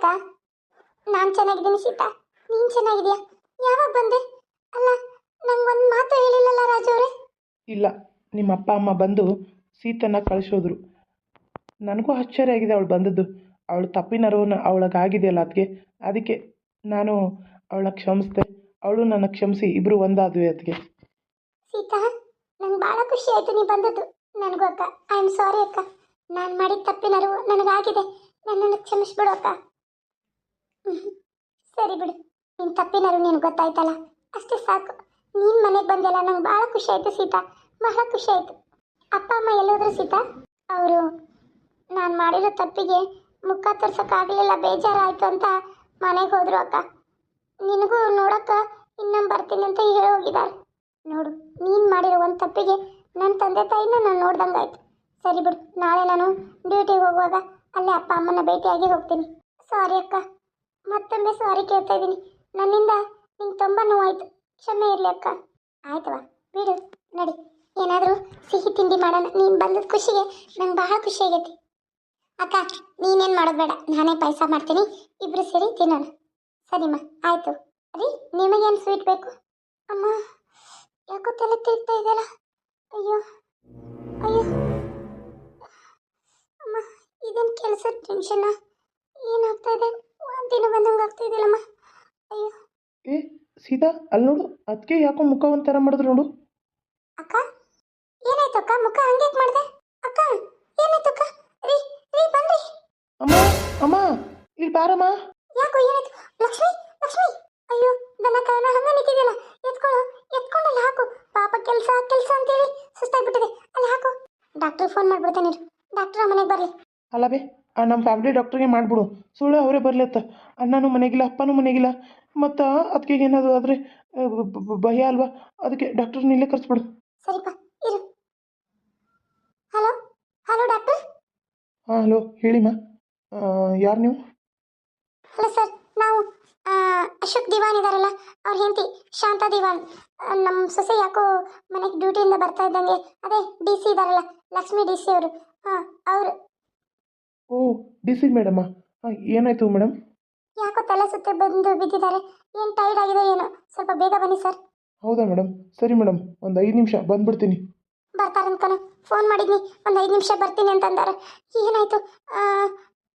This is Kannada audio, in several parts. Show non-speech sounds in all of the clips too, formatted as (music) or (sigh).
ಅಕ್ಕ ನಾನು ಚೆನ್ನಾಗಿದ್ದೀನಿ ಸೀತಾ ನೀನು ಚೆನ್ನಾಗಿದ್ಯಾ? ಯಾವಾಗ ಬಂದೆ? ಅಲ್ಲ ನಂಗೊಂದು ಮಾತು ಹೇಳಿಲ್ಲಲ್ಲ ರಾಜು ಅವರೇ. ಇಲ್ಲ ನಿಮ್ಮ ಅಪ್ಪ ಅಮ್ಮ ಬಂದು ಸೀತನ್ನ ಕಳಿಸೋದ್ರು. ನನಗೂ ಆಶ್ಚರ್ಯ ಆಗಿದೆ ಅವಳು ಬಂದದ್ದು. ಅವಳು ತಪ್ಪಿನ ಅವಳಗಾಗಿದೆಯಲ್ಲ ಅದಕ್ಕೆ ಅದಕ್ಕೆ ನಾನು ಅವಳನ್ನ ಕ್ಷಮಿಸಿದೆ. ಅವಳು ನನ್ನ ಕ್ಷಮಿಸಿ ಇಬ್ರು ಒಂದಾದ್ವಿ ಅದಕ್ಕೆ ಸೀತಾ ನಂಗೆ ಭಾಳ ಖುಷಿ ಆಯಿತು ನೀ ಬಂದದ್ದು. ನನಗೂ ಅಕ್ಕ. ಐ ಆಮ್ ಸಾರಿ ಅಕ್ಕ. ನಾನು ಮಾಡಿದ ತಪ್ಪಿನ ಅರಿವು ನನಗಾಗಿದೆ. ನನ್ನನ್ನು ಕ್ಷಮಿಸ್ಬಿಡು ಅಕ್ಕ. ಸರಿ ಬಿಡು. ನಿನ್ನ ತಪ್ಪಿನಾರು ನೀನು ಗೊತ್ತಾಯ್ತಲ್ಲ. ಅಷ್ಟೇ ಸಾಕು. ನೀನು ಮನೆಗೆ ಬಂದಲ್ಲ ನಂಗೆ ಭಾಳ ಖುಷಿ ಆಯಿತು ಸೀತಾ. ಬಹಳ ಖುಷಿ ಆಯ್ತು. ಅಪ್ಪ, ಅಮ್ಮ ಎಲ್ಲೋದ್ರು ಸೀತಾ? ಅವರು, ನಾನು ಮಾಡಿರೋ ತಪ್ಪಿಗೆ ಮುಖ ತೋರ್ಸೋಕ್ಕಾಗಲಿಲ್ಲ, ಬೇಜಾರಾಯಿತು ಅಂತ ಮನೆಗೆ ಹೋದ್ರು ಅಕ್ಕ. ನಿನಗೂ ನೋಡಕ್ಕ ಇನ್ನೊಂದು ಬರ್ತೀನಿ ಅಂತ ಹೇಳಿ ಹೋಗಿದ್ದಾರೆ ನೋಡು, ನೀನು ಮಾಡಿರೋ ಒಂದು ತಪ್ಪಿಗೆ ನನ್ನ ತಂದೆ ತಾಯಿನ ನಾನು ನೋಡ್ದಂಗಾಯ್ತು ಸರಿ ಬಿಡು, ನಾಳೆ ನಾನು ಡ್ಯೂಟಿಗೆ ಹೋಗುವಾಗ ಅಲ್ಲೇ ಅಪ್ಪ, ಅಮ್ಮನ ಭೇಟಿಯಾಗಿ ಹೋಗ್ತೀನಿ. ಸಾರಿ ಅಕ್ಕ. ಮತ್ತೊಮ್ಮೆ ಸಾರಿ ಕೇಳ್ತಾ ಇದ್ದೀನಿ. ನನ್ನಿಂದ ನಿಂಗೆ ತುಂಬ ನೋವಾಯ್ತು. ಕ್ಷಮೆ ಇರಲಿ ಅಕ್ಕ. ಆಯ್ತವ ಬಿಡು. ನಡಿ. ಏನಾದರೂ ಸಿಹಿ ತಿಂಡಿ ಮಾಡೋಣ. ನೀನು ಬಂದದ ಖುಷಿಗೆ ನಂಗೆ ಬಹಳ ಖುಷಿ ಆಗೈತಿ. ಅಕ್ಕ, ನೀನೇನು ಮಾಡೋದು ಬೇಡ. ನಾನೇ ಪಾಯಸ ಮಾಡ್ತೀನಿ. ಇಬ್ಬರು ಸೇರಿ ತಿನ್ನೋಣ. ಸರಿಮ್ಮ, ಆಯಿತು. ರೀ, ನಿಮಗೇನು ಸ್ವೀಟ್ ಬೇಕು? ಅಮ್ಮ, ಯಾಕೋ ತಲೆ ತಿರ್ತಾ ಇದೆಯಲ್ಲ? ಅಯ್ಯೋ ಅಯ್ಯೋ. ಅಮ್ಮ, ಇದೇನು ಕೆಲಸ ಟೆನ್ಷನ್ನ ಏನಾಗ್ತಾ ಇದೆ? ವಾಂತಿನೂ ಬಂದಂಗೆ ಆಗ್ತಿದ್ದಿಲ್ಲಮ್ಮ. ಅಯ್ಯೋ. ಏ ಸೀತಾ ಅಲ್ಲಿ ನೋಡು ಅದಕ್ಕೆ ಯಾಕೋ ಮುಖ ಒಂಥರ ಮಾಡಿದ್ರು ನೋಡು. ಅಕ್ಕ ಏನಾಯ್ತು ಅಕ್ಕ? ಮುಖ ಹಂಗೆ ಮಾಡಿದೆ? ಅಕ್ಕ ಏನಾಯ್ತು ಅಕ್ಕ? ರೀ ರೀ ಬನ್ರಿ ಅಮ್ಮ ಅಮ್ಮ ಇಲ್ಲಿ ಬಾರಮ್ಮ. ಯಾಕೋ ಏನಾಯ್ತು? ಲಕ್ಷ್ಮಿ ಲಕ್ಷ್ಮಿ. ಅಯ್ಯೋ ನನ್ನ ಕಾಯನ ಹಂಗ ನಿಂತಿದೆಯಲ್ಲ. ಎತ್ಕೊಳ್ಳು ಎತ್ಕೊಂಡಲ್ಲ ಹಾಕು. ಪಾಪ ಕೆಲಸ ಕೆಲಸ ಅಂತೇಳಿ ಸುಸ್ತಾಗ್ಬಿಟ್ಟಿದೆ. ಅಲ್ಲಿ ಹಾಕು. ಡಾಕ್ಟ್ರಿಗೆ ಫೋನ್ ಮಾಡ್ಬಿಡ್ತೇನೆ ಡಾಕ್ಟ್ರ ಮನೆಗೆ ಬರ್ರಿ ಅಲ್ಲ ಬೇ ನಮ್ಮ ಫ್ಯಾಮಿಲಿ ಡಾಕ್ಟ್ರಿಗೆ ಮಾಡಿಬಿಡು. ಸುಳ್ಳು ಅವರೇ ಬರ್ಲತ್ತ. ಅಣ್ಣನೂ ಮನೆಗಿಲ್ಲ ಅಪ್ಪನೂ ಮನೆಗಿಲ್ಲ. ಮತ್ತು ಅದಕ್ಕೆ ಏನಾದರೂ ಆದರೆ ಭಯ ಅಲ್ವಾ? ಅದಕ್ಕೆ ಡಾಕ್ಟರ್ನ ಇಲ್ಲೇ ಕರೆಸ್ಬಿಡು. ಸರಿಪ್ಪ ಇರು. ಹಲೋ ಹಲೋ ಡಾಕ್ಟರ್ ಹಾಂ ಹಲೋ ಹೇಳಿಮ್ಮ ಯಾರು ನೀವು? ಹಲೋ ಸರ್ ನಾವು ಅಶೋಕ್ ದಿವಾನ್ ಇದಾರಲ್ಲ ಅವ್ರ ಹೆಂಡತಿ ಶಾಂತಾ ದಿವಾನ್. ನಮ್ಮ ಸೊಸೆ ಯಾಕೋ ಮನೆಗೆ ಡ್ಯೂಟಿಯಿಂದ ಬರ್ತಾ ಇದ್ದಂಗೆ. ಅದೇ ಡಿ ಸಿ ಇದಾರಲ್ಲ ಲಕ್ಷ್ಮಿ ಡಿ ಸಿ ಅವರು. ಹಾಂ ಅವರು. ಓ ಡಿ ಸಿ ಮೇಡಮ್ಮ ಹಾಂ ಏನಾಯಿತು ಮೇಡಮ್ ಯಾಕೋ ತಲೆ ಸುತ್ತೆ ಬಂದು ಬಿದ್ದಿದ್ದಾರೆ. ಏನು ಟೈರ್ಡ್ ಆಗಿದೆ ಏನೋ? ಸ್ವಲ್ಪ ಬೇಗ ಬನ್ನಿ ಸರ್. ಹೌದಾ ಮೇಡಮ್ ಸರಿ ಮೇಡಮ್ ಒಂದು ಐದು ನಿಮಿಷ ಬಂದ್ಬಿಡ್ತೀನಿ. ಬರ್ತಾರೆ ಅನ್ಕೊನ ಫೋನ್ ಮಾಡಿದ್ನಿ ಒಂದು ಐದು ನಿಮಿಷ ಬರ್ತೀನಿ ಅಂತಂದಾರೆ. ಏನಾಯ್ತು?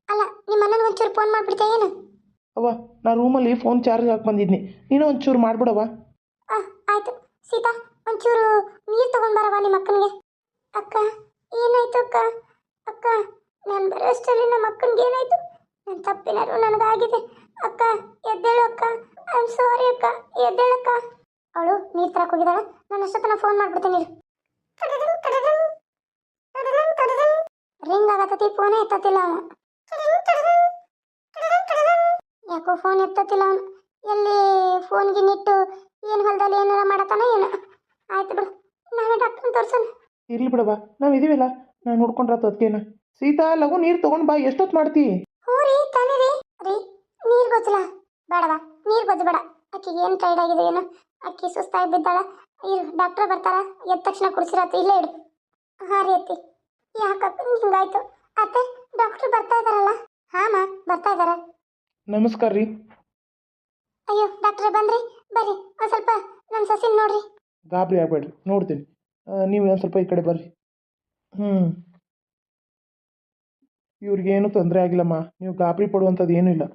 ಅಲ್ಲ ನಿಮ್ಮ ಅಣ್ಣನ ಒಂಚೂರು ಫೋನ್ ಮಾಡಿಬಿಡ್ತೆ ಏನು? ಅವ್ವ ನಾ ರೂಮಲ್ಲಿ ಫೋನ್ ಚಾರ್ಜ್ ಹಾಕಿ ಬಂದಿದ್ನಿ. ನೀನು ಒಂಚೂರು ಮಾಡ್ಬಿಡವ್ವ. ಆಯ್ತು. ಸೀತಾ ಒಂಚೂರು ನೀರು ತಗೊಂಡ್ ಬರವಾ ನಿಮ್ಮ ಅಕ್ಕನಿಗೆ ಅಕ್ಕ ಏನಾಯ್ತು ಅಕ್ಕ ಅಕ್ಕ ನಾನು ಬರೋಷ್ಟರಲ್ಲಿ ನಮ್ಮ ಅಕ್ಕನಿಗೆ ಏನಾಯ್ತು ತಪ್ಪಿನಾರು ನನಗಾಗಿದೆ. ಅಕ್ಕ, ಎದ್ದೇಳು ಅಕ್ಕ. ಐ ಸಾರಿ ಅಕ್ಕ ಎದ್ದೇಳಕ್ಕ ಅವಳು ನೀರು ತರಕ್ಕೆ ಹೋಗಿದ್ದಾಳೆ. ನಾನು ಅಷ್ಟೊತ್ತನ ಫೋನ್ ಮಾಡ್ಬಿಡ್ತೀನಿ. ರಿಂಗ್ ಆಗತ್ತತಿ ಫೋನೇ ಎತ್ತತಿಲ್ಲ ಅವನು. ಯಾಕೋ ಫೋನ್ ಎತ್ತತಿಲ್ಲ ಅವನು. ಎಲ್ಲಿ ಫೋನ್ಗೆ ನಿಟ್ಟು ಏನು ಹೊಲದಲ್ಲಿ ಏನಾರ ಮಾಡತ್ತಾನ ಏನು. ಆಯ್ತು ಬಿಡು, ನಾನು ಡಾಕ್ಟರ್ ತೋರ್ಸೋಣ. ಇರ್ಲಿ ಬಾ ನಾವು ಇದೀವಲ್ಲ. ನಾನು ನೋಡ್ಕೊಂಡ್ರ ಅದಕ್ಕೇನ ಸೀತಾ, ಲಘು, ನೀರು ತಗೊಂಡ್ ಬಾ ಎಷ್ಟೊತ್ತು ಮಾಡ್ತಿ? ಗೊತ್ತಲ್ಲ. ಬೇಡವಾ ನೀರು ಬೇಡ. ಅಕ್ಕಿಗೆ ಏನು ಟೈರ್ಡ್ ಆಗಿದೆ ಏನು. ಅಕ್ಕಿ ಸುಸ್ತಾಗಿ ಬಿದ್ದಾಳ. ಇರು ಡಾಕ್ಟರ್ ಬರ್ತಾರ. ಎದ್ದ ತಕ್ಷಣ ಕುಡಿಸಿರತ್ತೆ ಇಲ್ಲೇ ಇಡು. ಹಾಂ ರೀ ಅತ್ತಿ. ಯಾಕಪ್ಪ ಹಿಂಗಾಯ್ತು. ಅತ್ತೆ ಡಾಕ್ಟ್ರ್ ಬರ್ತಾ ಇದಾರಲ್ಲ ಹಾಂ ಮಾ ಬರ್ತಾ ಇದಾರ ನಮಸ್ಕಾರ ರೀ. ಅಯ್ಯೋ ಡಾಕ್ಟ್ರ್ ಬಂದ್ರಿ? ಬರ್ರಿ. ಒಂದು ಸ್ವಲ್ಪ ನನ್ನ ಸೊಸಿನ ನೋಡ್ರಿ. ಗಾಬರಿ ಆಗಬೇಡ್ರಿ. ನೋಡ್ತೀನಿ. ನೀವು ಒಂದು ಸ್ವಲ್ಪ ಈ ಕಡೆ ಬರ್ರಿ. ಹ್ಞೂ ಇವ್ರಿಗೇನು ತೊಂದರೆ ಆಗಿಲ್ಲಮ್ಮ. ನೀವು ಗಾಬರಿ ಪಡುವಂಥದ್ದು ಏನೂ ಇಲ್ಲ.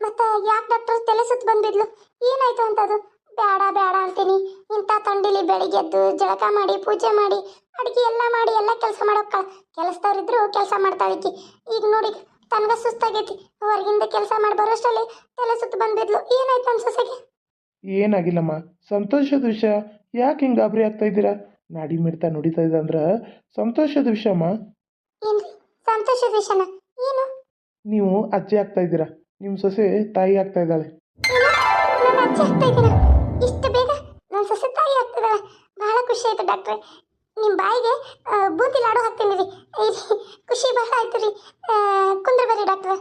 ಮತ್ತೆ ಯಾಕೆ ಡಾಕ್ಟರ್ ತಲೆ ಸುತ್ತ ಬಂದಿದ್ಲು? ಏನಾಯ್ತು ಅಂತದು? ಬೇಡ ಬೇಡ ಅಂತೀನಿ. ಇಂಥ ತಂಡಿಲಿ ಬೆಳಿಗ್ಗೆದ್ದು ಜಳಕ ಮಾಡಿ ಪೂಜೆ ಮಾಡಿ ಅಡುಗೆ ಎಲ್ಲ ಮಾಡಿ ಎಲ್ಲ ಕೆಲಸ ಮಾಡೋಕ್ಕ ಕೆಲಸದವ್ರಿದ್ರು ಕೆಲಸ ಮಾಡ್ತಾಳಿಕ್ಕಿ ಈಗ ನೋಡಿ ತನಗ ಸುಸ್ತಾಗೈತಿ. ಹೊರಗಿಂದ ಕೆಲಸ ಮಾಡಿ ಬರೋಷ್ಟರಲ್ಲಿ ತಲೆ ಸುತ್ತ ಬಂದಿದ್ಲು ಏನಾಯ್ತು ಅನ್ಸೋಸೆಗೆ ಏನಾಗಿಲ್ಲಮ್ಮ. ಸಂತೋಷದ ವಿಷಯ. ಯಾಕೆ ಹಿಂಗೆ ಗಾಬರಿ ಆಗ್ತಾ ಇದ್ದೀರಾ? ನಾಡಿ ಮಿಡ್ತಾ ನುಡಿತಾ ಇದೆ ಅಂದ್ರೆ ಸಂತೋಷದ ವಿಷಯಮ್ಮ. ಏನ್ರಿ? ಸಂತೋಷದ ವಿಷಯನ? ಏನು? ನೀವು ಅಜ್ಜಿ ಆಗ್ತಾ ಇದ್ದೀರಾ? ನಿಮ್ಮ ಸೊಸೆ ತಾಯಿ ಆಗ್ತಾ ಇದ್ದಾಳೆ. ಇಷ್ಟು ಬೇಗ ನನ್ನ ಸೊಸೆ ತಾಯಿ ಆಗ್ತಿದ್ದಾಳೆ. ಬಹಳ ಖುಷಿ ಆಯ್ತು ಡಾಕ್ಟ್ರೆ. ನಿಮ್ಮ ಬಾಯಿಗೆ ಬೂಂದಿ ಲಾಡು ಹಾಕ್ತೀನಿ ರೀ. ಖುಷಿ ಬಹಳ ಆಯ್ತು ರೀ. ಕುಂದ್ರ ಬರ್ರಿ ಡಾಕ್ಟ್ರೆ.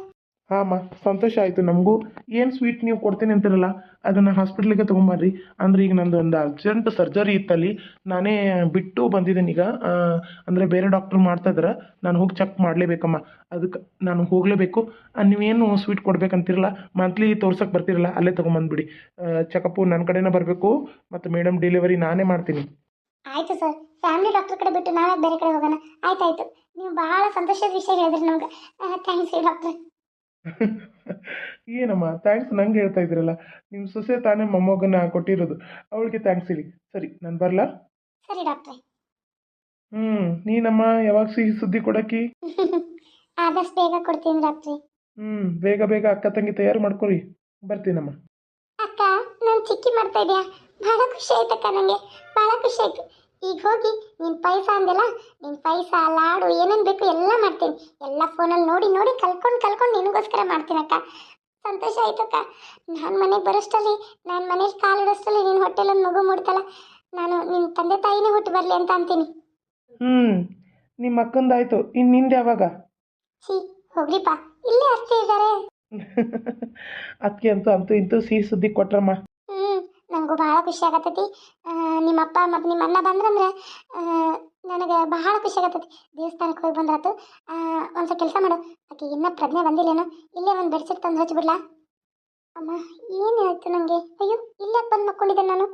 ಹಾಂ ಸಂತೋಷ ಆಯಿತು. ನಮಗೂ ಏನು ಸ್ವೀಟ್ ನೀವು ಕೊಡ್ತೀನಿ ಅಂತಿರಲ್ಲ, ಅದನ್ನು ಹಾಸ್ಪಿಟ್ಲಿಗೆ ತೊಗೊಂಬರ್ರಿ. ಅಂದ್ರೆ ಈಗ ನಂದು ಒಂದು ಅರ್ಜೆಂಟ್ ಸರ್ಜರಿ ಇತ್ತಲ್ಲಿ, ನಾನೇ ಬಿಟ್ಟು ಬಂದಿದ್ದೀನಿ ಈಗ. ಅಂದರೆ ಬೇರೆ ಡಾಕ್ಟ್ರು ಮಾಡ್ತಾ ಇದ್ದಾರೆ ನಾನು ಹೋಗಿ ಚೆಕ್ ಮಾಡಲೇಬೇಕಮ್ಮ. ಅದಕ್ಕೆ ನಾನು ಹೋಗಲೇಬೇಕು. ನೀವೇನು ಸ್ವೀಟ್ ಕೊಡ್ಬೇಕಂತಿರಲ್ಲ ಮಂತ್ಲಿ ತೋರ್ಸಕ್ಕೆ ಬರ್ತಿರಲ್ಲ, ಅಲ್ಲೇ ತೊಗೊಂಬಂದ್ಬಿಡಿ. ಚೆಕಪ್ಪು ನನ್ನ ಕಡೆನೇ ಬರಬೇಕು, ಮತ್ತು ಮೇಡಮ್ ಡೆಲಿವರಿ ನಾನೇ ಮಾಡ್ತೀನಿ. ಆಯಿತು ಸರ್ ಫ್ಯಾಮಿಲಿ ಡಾಕ್ಟರ್ ಕಡೆ ಬಿಟ್ಟು ನಾವೇ ಬೇರೆ ಕಡೆ ಹೋಗೋಣ? ಆಯ್ತಾಯ್ತು. ನೀವು ಬಹಳ ಸಂತೋಷದ ವಿಷಯ ಹೇಳಿದ್ರಿ ನಮ್ಗೆ. ಥ್ಯಾಂಕ್ಸ್ ರೀ ಡಾಕ್ಟ್ರೆ (laughs) ಏನಮ್ಮ ಥ್ಯಾಂಕ್ಸ್ ನಂಗೆ ಹೇಳ್ತಾ ಇದ್ದೀರಲ್ಲ ನಿಮ್ಮ ಸೊಸೆ ತಾನೇ ಮೊಮ್ಮಗನ ಕೊಟ್ಟಿರೋದು ಅವಳಿಗೆ ಥ್ಯಾಂಕ್ಸ್ ಹೇಳಿ. ಸರಿ ನಾನು ಬರಲಾ? ಸರಿ ಡಾಕ್ಟ್ರೆ. ಹ್ಞೂ ನೀನಮ್ಮ ಯಾವಾಗ ಸಿಹಿ ಸುದ್ದಿ ಕೊಡಕಿ (laughs) ಆದಷ್ಟು ಬೇಗ ಕೊಡ್ತೀನಿ ಡಾಕ್ಟ್ರೆ. ಹ್ಞೂ ಬೇಗ ಬೇಗ ಅಕ್ಕ ತಂಗಿ ತಯಾರು ಮಾಡ್ಕೊರಿ ಬರ್ತೀನಮ್ಮ. ಅಕ್ಕ ನಾನು ಚಿಕ್ಕಿ ಮಾಡ್ತಾ ಇದೆಯಾ? ಬಹಳ ಖುಷಿ ಆಯ್ತಕ್ಕ ನನಗೆ ಬಹಳ ಖುಷಿ ಆಯ್ತು. ಈಗ ಹೋಗಿ ನಿನ್ನ ಪೈಸ ಅಂದೆಲ್ಲ ನಿನ್ನ ಪೈಸ ಲಾಡು ಏನೇನು ಬೇಕು ಎಲ್ಲ ಮಾಡ್ತೀನಿ. ಎಲ್ಲ ಫೋನಲ್ಲಿ ನೋಡಿ ನೋಡಿ ಕಲ್ಕೊಂಡು ಕಲ್ಕೊಂಡು ನಿನಗೋಸ್ಕರ ಮಾಡ್ತೀನಕ್ಕ ಸಂತೋಷ ಆಯ್ತಕ್ಕ ನಾನು ಮನೆಗೆ ಬರೋಷ್ಟಲ್ಲಿ ನಾನು ಮನೇಲಿ ಕಾಲು ಇಡೋಷ್ಟಲ್ಲಿ ನಿನ್ನ ಹೊಟ್ಟೆಲೊಂದು ಮಗು ಮುಡ್ತಲ್ಲ ನಾನು ನಿನ್ನ ತಂದೆ ತಾಯಿನೇ ಹುಟ್ಟು ಬರಲಿ ಅಂತ ಅಂತೀನಿ. ಹ್ಞೂ ನಿಮ್ಮ ಅಕ್ಕಂದಾಯ್ತು. ಇನ್ನು ನಿಂದೆ ಯಾವಾಗ? ಛೀ ಹೋಗ್ರಿಪ್ಪ. ಇಲ್ಲೇ ಅಷ್ಟೇ ಇದ್ದಾರೆ. (laughs) ಅದಕ್ಕೆ ಅಂತೂ ಅಂತೂ ಇಂತೂ ಸಿಹಿ ಸುದ್ದಿ ಕೊಟ್ರಮ್ಮ. ಭಾಳ ಖುಷಿ ಆಗತ್ತೈತಿ. ನಿಮ್ಮ ಅಪ್ಪ ಮತ್ತು ನಿಮ್ಮ ಅಣ್ಣ ಬಂದ್ರಂದ್ರೆ ನನಗೆ ಬಹಳ ಖುಷಿ ಆಗತ್ತೈತಿ. ದೇವಸ್ಥಾನಕ್ಕೆ ಹೋಗಿ ಬಂದ್ರಾತು ಒಂದು ಕೆಲಸ ಮಾಡು. ಆಕೆ ಇನ್ನೂ ಪ್ರಜ್ಞೆ ಬಂದಿಲ್ಲೇನು, ಇಲ್ಲೇ ಒಂದು ಬೆಡ್ಶೀಟ್ ತಂದು ಹಚ್ಬಿಡ್ಲಾ? ಅಮ್ಮ, ಏನು ಆಯ್ತು ನನಗೆ ಅಯ್ಯೋ, ಇಲ್ಲೇ ಬಂದು ಮಕ್ಕೊಂಡಿದ್ದೆ ನಾನು.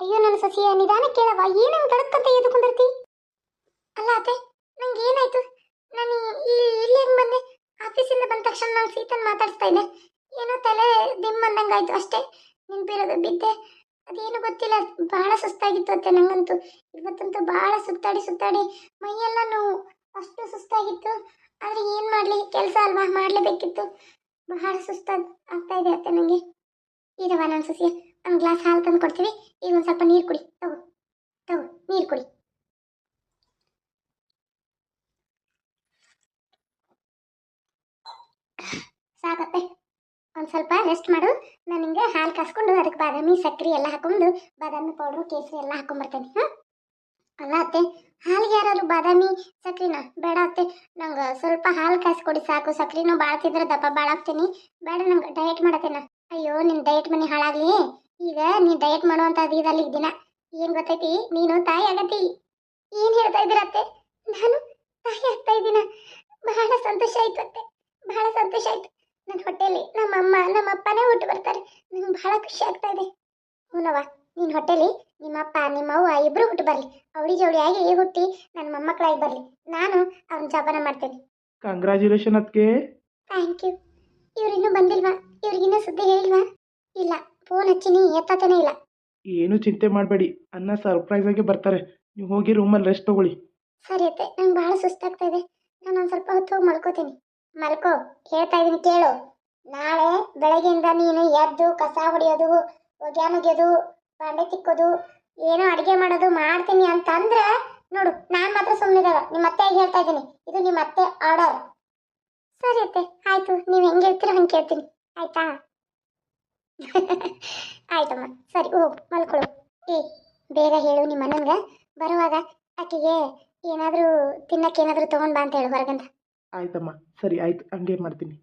ಅಯ್ಯೋ, ನನ್ನ ಸಸಿಯ, ನಿಧಾನ ಕೇಳವ ಏನನ್ನು ಗಡಕ್ಕಂತ ಎದ್ಕೊಂಡಿರ್ತಿ ಅಲ್ಲ ಅತ್ತೆ, ನಂಗೆ ಏನಾಯ್ತು? ನಾನು ಇಲ್ಲಿ ಹೆಂಗೆ ಬಂದೆ? ಆಫೀಸಿಂದ ಬಂದ ತಕ್ಷಣ ನಾನು ಸೀತನ್ ಮಾತಾಡ್ಸ್ತಾ ಇದ್ದೆ. ಏನೋ ತಲೆ ದಿಮ್ ಅಂದಂಗಾಯ್ತು ಅಷ್ಟೇ. ನೆನಪಿರೋದು ಬಿದ್ದೆ. ಅದೇನು ಗೊತ್ತಿಲ್ಲ. ಬಹಳ ಸುಸ್ತಾಗಿತ್ತು ಅತ್ತೆ ನಂಗಂತೂ. ಇವತ್ತಂತೂ ಬಹಳ ಸುತ್ತಾಡಿ ಸುತ್ತಾಡಿ ಮೈಯೆಲ್ಲ ನೋವು. ಅಷ್ಟು ಸುಸ್ತಾಗಿತ್ತು. ಆದ್ರೆ ಏನು ಮಾಡಲಿ? ಕೆಲಸ ಅಲ್ವಾ? ಮಾಡಲೇಬೇಕಿತ್ತು. ಬಹಳ ಸುಸ್ತಾಗ ಆಗ್ತಾ ಇದೆ ಅತ್ತೆ ನಂಗೆ. ಇರವ ನನ್ನ ಸಸಿಯ ಒಂದು ಗ್ಲಾಸ್ ಹಾಲು ತಂದು ಕೊಡ್ತೀವಿ ಈಗ ಒಂದು ಸ್ವಲ್ಪ ನೀರು ಕುಡಿ. ತಗೋ. ತಗೋ, ನೀರು ಕುಡಿ. ಒಂದು ಸ್ವಲ್ಪ ರೆಸ್ಟ್ ಮಾಡು. ನಾನು ನಿಂಗೆ ಹಾಲು ಕಾಸ್ಕೊಂಡು ಅದಕ್ಕೆ ಬಾದಾಮಿ ಸಕ್ಕರೆ ಎಲ್ಲ ಹಾಕೊಂಡು ಬಾದಾಮಿ ಪೌಡ್ರು ಕೇಸರಿ ಎಲ್ಲ ಹಾಕೊಂಡ್ಬರ್ತೇನೆ ಹಾಂ? ಅಲ್ಲ ಅತ್ತೆ, ಹಾಲಿಗೆ ಯಾರಾದ್ರು ಬಾದಾಮಿ, ಸಕ್ರಿನ? ಬೇಡ ಅತ್ತೆ. ನಂಗೆ ಸ್ವಲ್ಪ ಹಾಲು ಕಾಯಿಸ್ಕೊಡಿ ಸಾಕು. ಸಕ್ರಿನೂ ಭಾಳ ತಿಂದ್ರೆ ದಪ್ಪ ಭಾಳ ಆಗ್ತೀನಿ. ಬೇಡ ನಂಗೆ ಡಯಟ್ ಮಾಡತ್ತೇನ. ಅಯ್ಯೋ ನಿನ್ನ ಡಯಟ್ ಮನೆ ಹಾಳಾಗ್ಲಿ. ಈಗ ನೀನು ಡಯಟ್ ಮಾಡುವಂಥದ್ದು ಇದಲ್ಲ ದಿನ. ಏನು ಗೊತ್ತೈತಿ? ನೀನು ತಾಯಿ ಆಗತಿ. ಏನು ಹೇಳ್ತಾ ಇದ್ದೀರತ್ತೆ ನಾನು ತಾಯಿ ಆಗ್ತಾ ಇದ್ದೀನ. ಬಹಳ ಸಂತೋಷ ಆಯ್ತು ಅತ್ತೆ. ಬಹಳ ಸಂತೋಷ ಆಯ್ತು. ನನ್ನ ನಮ್ಮಪ್ಪನೇ ಹುಟ್ಟು ಬರ್ತಾರೆ. ನಂಗೆ ಬಹಳ ಖುಷಿ ಆಗ್ತಾ ಇದೆ. ಹೂನವ್ವ ನಿನ್ನ ಹೊಟ್ಟೆಲಿ ನಿಮ್ಮಪ್ಪ ಅಪ್ಪ ಇಬ್ಬರು ಹುಟ್ಟು ಬರಲಿ. ಅವಳಿ ಜವಳಿಯಾಗಿ ಹುಟ್ಟಿ ನನ್ನ ಮೊಮ್ಮಕ್ಕಳಾಗಿ ಬರಲಿ. ನಾನು ಅವನ ಜೋಪಾನ ಮಾಡ್ತೇನೆ. ಕಂಗ್ರ್ಯಾಚುಲೇಷನ್ ಅದಕ್ಕೆ ಥ್ಯಾಂಕ್ ಯು ಇವ್ರಿನ್ನೂ ಬಂದಿಲ್ವಾ? ಇವ್ರಿಗಿನ್ನೂ ಸುದ್ದಿ ಹೇಳಿಲ್ವಾ? ಇಲ್ಲ ಫೋನ್ ಹಚ್ಚಿನಿ ಎತ್ತತನೇ ಇಲ್ಲ. ಏನು ಚಿಂತೆ ಮಾಡಬೇಡಿ. ಅನ್ನ ಸರ್ಪ್ರೈಸ್ ಆಗಿ ಬರ್ತಾರೆ. ನೀವು ಹೋಗಿ ರೂಮಲ್ಲಿ ರೆಸ್ಟ್ ತಗೊಳ್ಳಿ. ಸರಿ ಅತ್ತೆ ನಂಗೆ ಬಹಳ ಸುಸ್ತಾಗ್ತಾ ಇದೆ. ನಾನು ಒಂದು ಸ್ವಲ್ಪ ಹೊತ್ತು ಹೋಗಿ ಮಲ್ಕೋತೀನಿ. ಮಲ್ಕೋ ಹೇಳ್ತಾ ಇದ್ದೀನಿ ಕೇಳು. ನಾಳೆ ಬೆಳಗ್ಗೆಯಿಂದ ನೀನು ಎದ್ದು ಕಸ ಹೊಡೆಯೋದು ಒಗ್ಯಾನ್ ಮುಗಿಯೋದು ಬಾಂಡೆ ತಿಕ್ಕೋದು, ಏನೋ ಅಡುಗೆ ಮಾಡೋದು ಮಾಡ್ತೀನಿ ಅಂತಂದ್ರೆ ನೋಡು, ನಾನು ಮಾತ್ರ ಸುಮ್ಮನಿದಾಗ ನಿಮ್ಮ ಅತ್ತೆ ಹೇಳ್ತಾ ಇದ್ದೀನಿ. ಇದು ನಿಮ್ಮ ಅತ್ತೆ ಆರ್ಡರ್ ಸರಿ ಅತ್ತೆ, ಆಯ್ತು. ನೀವು ಹೆಂಗೆ ಹೇಳ್ತೀರ ಹಂಗೆ ಕೇಳ್ತೀನಿ. ಆಯ್ತಾ? (laughs) ಆಯ್ತಮ್ಮ. ಸರಿ, ಹೋಗು, ಮಲ್ಕೊಳ್ಳು. ಏ ಬೇಗ ಹೇಳು ನಿಮ್ಮ ಅಣ್ಣನ್ಗೆ. ಬರುವಾಗ ಆಕೆಗೆ ಏನಾದರೂ ತಿನ್ನಕ್ಕೆ ಏನಾದರೂ ತೊಗೊಂಡು ಬಾ ಅಂತ ಹೇಳು ಹೊರಗಂತ ಆಯ್ತಮ್ಮ. ಸರಿ, ಆಯ್ತು. ಹಂಗೆ ಮಾಡ್ತೀನಿ.